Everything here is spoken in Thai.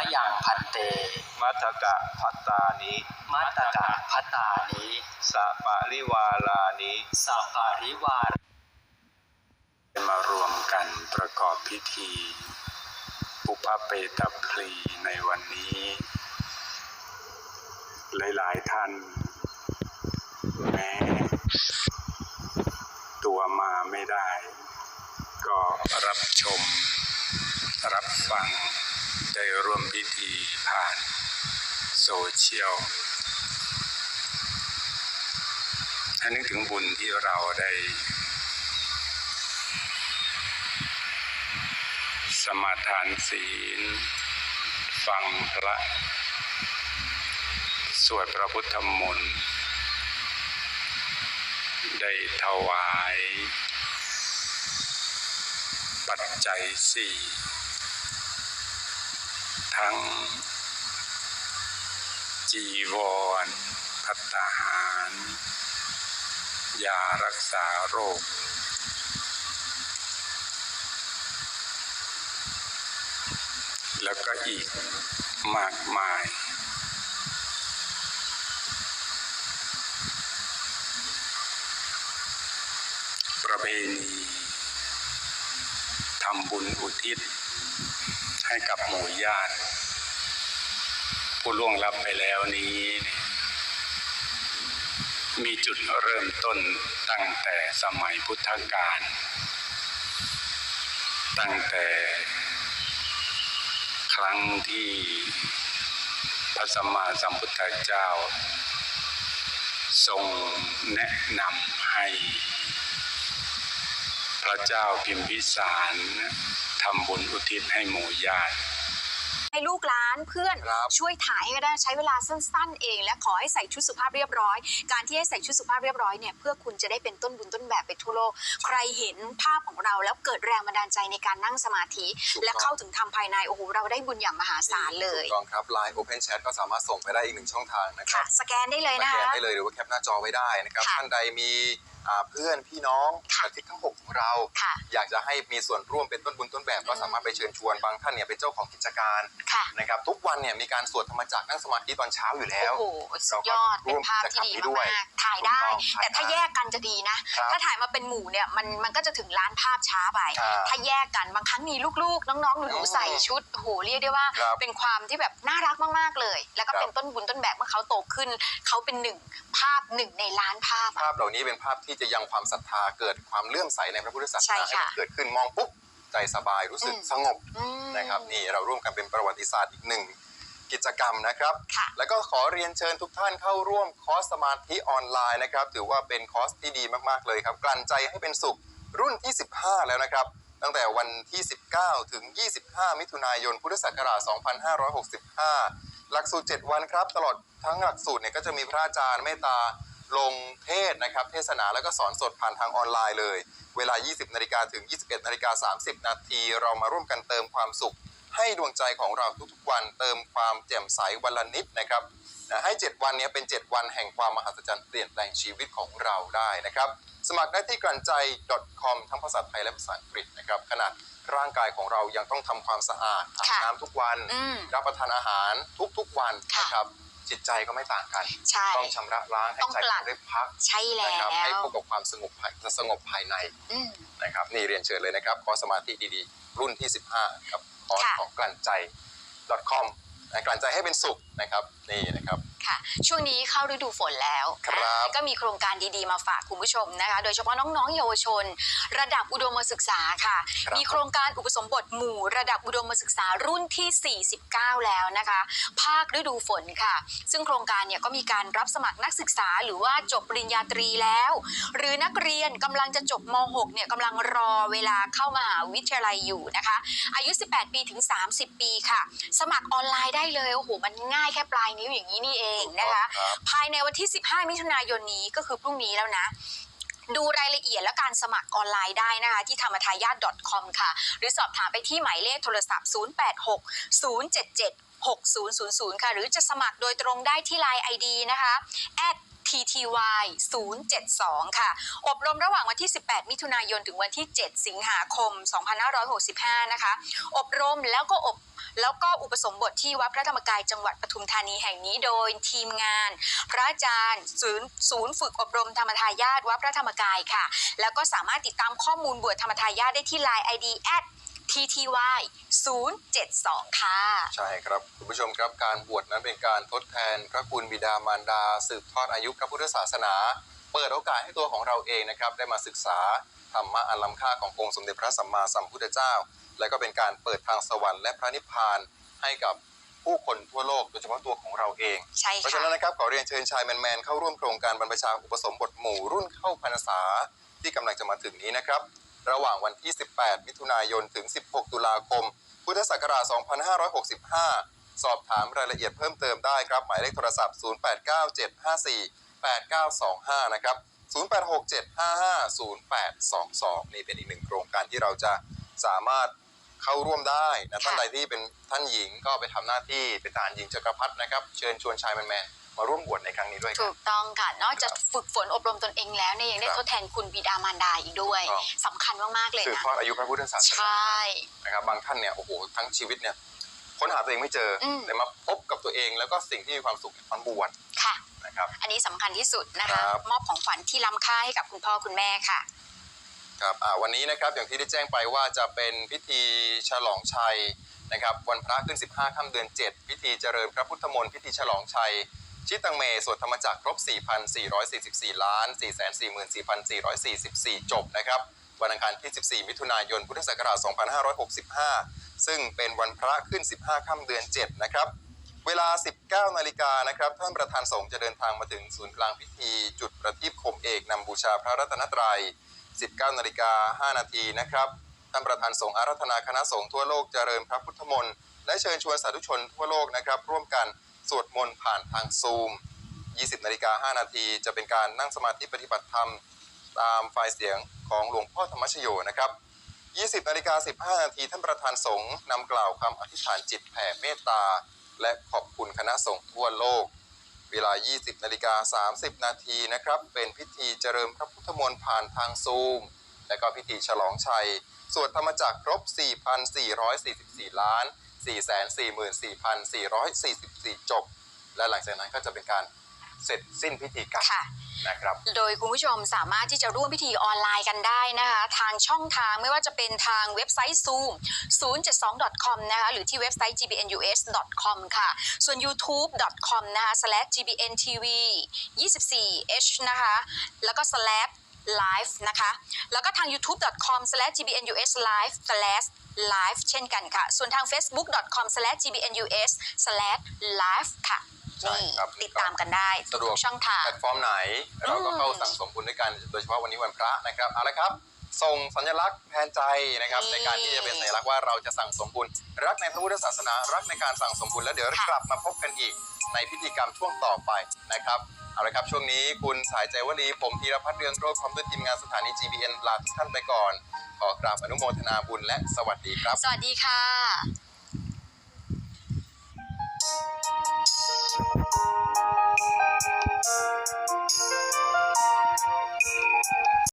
มะยังพันเต มัทกะพัตตานิ มัตตกะพัตตานิสะปะริวาลานิสัพปาริวารมารวมกันประกอบพิธี ปุพเปตพลีในวันนี้ หลาย ๆ ท่าน แม้ ตัวมาไม่ได้ ก็รับชม รับฟัง ได้ร่วมพิธีผ่านโซเชียลให้นึกถึงบุญที่เราได้สมาทานศีล ฟังพระ สวดพระพุทธมนต์ได้ถวาย ปัจจัยสี่ ทั้ง จีวรพัตตาหาร ยารักษาโรค แล้วก็อีกมากมายประเพณีทำบุญอุทิศ ให้กับหมู่ญาติผู้ล่วงลับไปแล้วนี้ มีจุดเริ่มต้นตั้งแต่สมัยพุทธกาลตั้งแต่ครั้งที่พระสัมมาสัมพุทธเจ้า ทรงแนะนำให้ พระเจ้าพิมพิสารำบุญอุทิศให้หมู่ญาติ ให้ลูกหลานเพื่อนครับ ช่วยถ่ายให้ก็ได้ใช้เวลาสั้น ๆ เอง และขอให้ใส่ชุดสุภาพเรียบร้อย การที่ให้ใส่ชุดสุภาพเรียบร้อยเนี่ยเพื่อคุณจะได้เป็นต้นบุญต้นแบบไปทั่วโลก ใครเห็นภาพของเราแล้วเกิดแรงบันดาลใจในการนั่งสมาธิ ถูกต้อง และเข้าถึงทำภายในโอ้โหเราได้บุญอย่างมหาศาลเลย ถูกต้องครับ Line Open Chat ก็สามารถส่งไปได้อีกหนึ่งช่องทางนะครัค่ะบสแกนได้เลยสนะแกนคะ ได้เลยหรือว่าแคปหน้าจอไว้ได้นะครับค่ะ ท่านใดมีอ่า เพื่อนพี่น้องค่ะอาทิตย์ทั้งหกของเรา ค่ะอยากจะให้มีส่วนร่วมเป็นต้นบุญต้นแบบก็อืมสามารถไปเชิญชวนบางท่านเนี่ยเป็นเจ้าของกิจการค่ะนะครับทุกวันเนี่ยมีการสวดธรรมจักรนั่งสมาธิตอนเช้าอยู่แล้ว โอ้โหสุดยอดเราก็ร่เป็วนมภาพที่ดีกิจกรรมนี้ด้วยมากๆถ่ายได้ ถูกต้องแต่ถ้าถ่ายได้แยกกันจะดีนะ ครับถ้าถ่ายมาเป็นหมู่เนี่ยมันมันก็จะถึงล้านภาพช้าไปอ่าถ้าแยกกันบางครั้งมีลูกๆ น้องๆหนูอืมๆใส่ชุดโอ้โหเรียกได้ว่า ครับเป็นความที่แบบน่ารักมากๆเลย แล้วก็ครับเป็นต้นบุญต้นแบบเมื่อเขาโตขึ้นเขาเป็นหนึ่งภาพหนึ่งในล้านภาพอะ ภาพเหล่านี้เป็นภาพที่จะยังความศรัทธาเกิดความเลื่อมใสในพระพุทธศาสใช่นาให้ค่ะมันเกิดขึ้นมองปุ๊บใจสบายรู้สึกอืมสงบอืมนะครับนี่เราร่วมกันเป็นประวัติศาสตร์อีกหนึ่งกิจกรรมนะครับค่ะแล้วก็ขอเรียนเชิญทุกท่านเข้าร่วมคอร์สสมาธิออนไลน์นะครับ ถือว่าเป็นคอร์สที่ดีมากๆเลยครับ กลั่นใจให้เป็นสุขรุ่นที่ 15 แล้วนะครับ ตั้งแต่วันที่ 19 ถึง 25 มิถุนายน พุทธศักราช 2565 หลักสูตร 7 วันครับ ตลอดทั้งหลักสูตรเนี่ยก็จะมีพระอาจารย์เมตตา ลงเทศน์นะครับ เทศนาแล้วก็สอนสดผ่านทางออนไลน์เลย เวลา 20นาฬิกาถึง 21นาฬิกา30 นาที เรามาร่วมกันเติมความสุข ให้ดวงใจของเราทุกๆวัน เติมความแจ่มใสวันละนิดนะครับนะให้ 7 วันเนี้ยเป็น 7 วันแห่งความมหัศจรรย์เปลี่ยนแปลงชีวิตของเราได้นะครับ สมัครได้ที่กลั่นใจ .com ทั้งภาษาไทยและภาษาอังกฤษนะครับขนาดร่างกายของเรายังต้องทำความสะอาดอาบค่ะน้ำทุกวันอืมรับประทานอาหารทุกๆวันค่ะนะครับ จิตใจก็ไม่ต่างกัน ใช่ ต้องชำระล้างให้ต้องใจกลั่นได้พักใช่แล้นะครับ ให้วพบกับความสงบภายสงบภายในอืม นะครับ นี่เรียนเชิญเลยนะครับ คอร์สสมาธิดีๆ รุ่นที่ 15 ครับคอร์สค่ะ ของกลั่นใจ .com นะกลั่นใจให้เป็นสุขนะครับ นี่นะครับ ค่ะ ช่วงนี้เข้าฤดูฝนแล้ว ครับก็มีโครงการดีๆมาฝากคุณผู้ชมนะคะ โดยเฉพาะน้องๆเยาวชน ระดับอุดมศึกษาค่ะ ครับ มีโครงการอุปสมบทหมู่ระดับอุดมศึกษารุ่นที่ 49 แล้วนะคะ ภาคฤดูฝนค่ะ ซึ่งโครงการเนี่ยก็มีการรับสมัครนักศึกษา หรือว่าจบปริญญาตรีแล้ว หรือนักเรียนกำลังจะจบม .6 เนี่ยกำลังรอเวลาเข้ามหาวิทยาลัยอยู่นะคะ อายุ 18 ปีถึง 30 ปีค่ะ สมัครออนไลน์ได้เลยโอ้โหมันง่ายแค่ปลายนิ้วอย่างนี้นี่เองนะคะ ครับ ภายในวันที่ 15 มิถุนายนนี้ก็คือพรุ่งนี้แล้วนะ ดูรายละเอียดและการสมัครออนไลน์ได้นะคะ ที่ธรรมทายาท .com ค่ะ หรือสอบถามไปที่หมายเลขโทรศัพท์ 086 077 6000 ค่ะ หรือจะสมัครโดยตรงได้ที่ Line ID นะคะ at TTY 072 ค่ะ อบรมระหว่างวันที่ 18 มิถุนายน ถึงวันที่ 7 สิงหาคม 2565 นะคะ อบรมแล้วก็อบแล้วก็อุปสมบทที่วัดพระธรรมกายจังหวัดปทุมธานีแห่งนี้โดยทีมงาน พระอาจารย์ศูนย์ศูนย์ฝึกอบรมธรรมทายาทวัดพระธรรมกายค่ะ แล้วก็สามารถติดตามข้อมูลบวชธรรมทายาทได้ที่ Line ID at TTY 072 ค่ะ ใช่ครับ คุณผู้ชมครับการบวชนั้นเป็นการทดแทนพระคุณบิดามารดา สืบทอดอายุพระพุทธศาสนา เปิดโอกาสให้ตัวของเราเองนะครับ ได้มาศึกษาธรรมะอันล้ำค่าขององค์สมเด็จพระสัมมาสัมพุทธเจ้า และก็เป็นการเปิดทางสวรรค์และพระนิพพานให้กับผู้คนทั่วโลกโดยเฉพาะตัวของเราเอง ใช่เพราะค่ะฉะนั้นนะครับขอเรียนเชิญชายแมนๆเข้าร่วมโครงการบรรพชาอุปสมบทหมู่รุ่นเข้าพรรษาที่กำลังจะมาถึงนี้นะครับ ระหว่างวันที่ 18 มิถุนายน ถึง 16 ตุลาคม พุทธศักราช 2565 สอบถามรายละเอียดเพิ่มเติมได้ครับ หมายเลขโทรศัพท์ 0897548925 นะครับ 0867550822 นี่เป็นอีกหนึ่งโครงการที่เราจะสามารถเข้าร่วมได้นะท่านใดที่เป็นท่านหญิงก็ไปทำหน้าที่เป็นทหารหญิงจักรพรรดินะครับ เชิญชวนชายแมนๆ มาร่วมบวชในครั้งนี้ด้วยคถูรับ กต้องค่ะ นอกจากฝึกฝนอบรมตนเองแล้วเนี่ยยังได้ครับทดแทนคุณบิดามารดาอีกด้วยถูกต้อง สำคัญมากๆเลยสืบนะ ทอดอายุพระพุทธศาสใชนา่ นะครับบางท่านเนี่ยโอ้โหทั้งชีวิตเนี่ยค้นหาตัวเองไม่เจออม แต่มาพบกับตัวเองแล้วก็สิ่งที่มีความสุขตอนบวชค่ะ นะครับ อันนี้สำคัญที่สุดนะคะ ครับ มอบของขวัญที่ล้ำค่าให้กับคุณพ่อคุณแม่ค่ะ ครับอ่าวันนี้นะครับอย่างที่ได้แจ้งไปว่าจะเป็นพิธีฉลองชัยนะครับวันพระขึ้น 15ค่ำเดือน 7 พิธีเจริญพระพุทธมนต์พิธีฉลองชัย ชิตังเมสวดธรรมจักรครบ 4,444 ล้าน 444,444 จบนะครับวันอังคารที่ 14 มิถุนายน พุทธศักราช 2565 ซึ่งเป็นวันพระขึ้น 15 ค่ำเดือน 7 นะครับ เวลา 19 นาฬิกานะครับท่านประธานสงฆ์จะเดินทางมาถึงศูนย์กลางพิธี จุดประทีปคมเอกนำบูชาพระรัตนตรัย 19 นาฬิกา 5 นาทีนะครับท่านประธานสงฆ์อารัธนาคณะสงฆ์ทั่วโลกเจริญพระพุทธมนต์และเชิญชวนสาธุชนทั่วโลกนะครับร่วมกัน สวดมนต์ผ่านทางซูม 20นาฬิกา5นาทีจะเป็นการนั่งสมาธิปฏิบัติธรรมตามไฟล์เสียงของหลวงพ่อธรรมชโยนะครับ 20นาฬิกา15นาทีท่านประธานสงฆ์นำกล่าวคำอธิษฐานจิตแผ่เมตตา และขอบคุณคณะสงฆ์ทั่วโลก เวลา 20นาฬิกา30 นาทีนะครับ เป็นพิธีเจริญพระพุทธมนต์ผ่านทางซูม และก็พิธีฉลองชัย สวดธรรมจักรครบ 4,444 ล้าน 444,444 จบ และหลังจากนั้นก็จะเป็นการเสร็จสิ้นพิธีกรรมค่ะนะครับ โดยคุณผู้ชมสามารถที่จะร่วมพิธีออนไลน์กันได้นะคะ ทางช่องทางไม่ว่าจะเป็นทางเว็บไซต์ Zoom 072.com นะคะหรือที่เว็บไซต์ gbnus.com ค่ะ ส่วน youtube.com นะคะ slash gbntv 24h นะคะ แล้วก็ slash live นะคะ แล้วก็ทาง youtube.com slash gbnus live slash live เช่นกันค่ะ ส่วนทาง facebook.com slash gbnus slash live ค่ะใช่นี่ครับติดตามกันได้สะดวกทุกช่องทางแพลตฟอร์มไหน เราก็เข้าอืมสั่งสมบุญด้วยกัน โดยเฉพาะวันนี้วันพระนะครับ เอาละครับ ส่งสัญลักษณ์แทนใจนะครับ ในการที่จะเป็นสัญลักษณ์ว่าเราจะสั่งสมบุญ รักในพระพุทธศาสนา รักในการสั่งสมบุญแล้วเดี๋ยวกลับมาพบกันอีก ในพิธีกรรมช่วงต่อไปนะครับเอาละครับ ช่วงนี้คุณสายใจวลีผมพีรพัฒน์เรืองโรจน์พร้อมด้วยทีมงานสถานี GBN ลาทุกท่านไปก่อน ขอกราบอนุโมทนาบุญและสวัสดีครับ สวัสดีค่ะ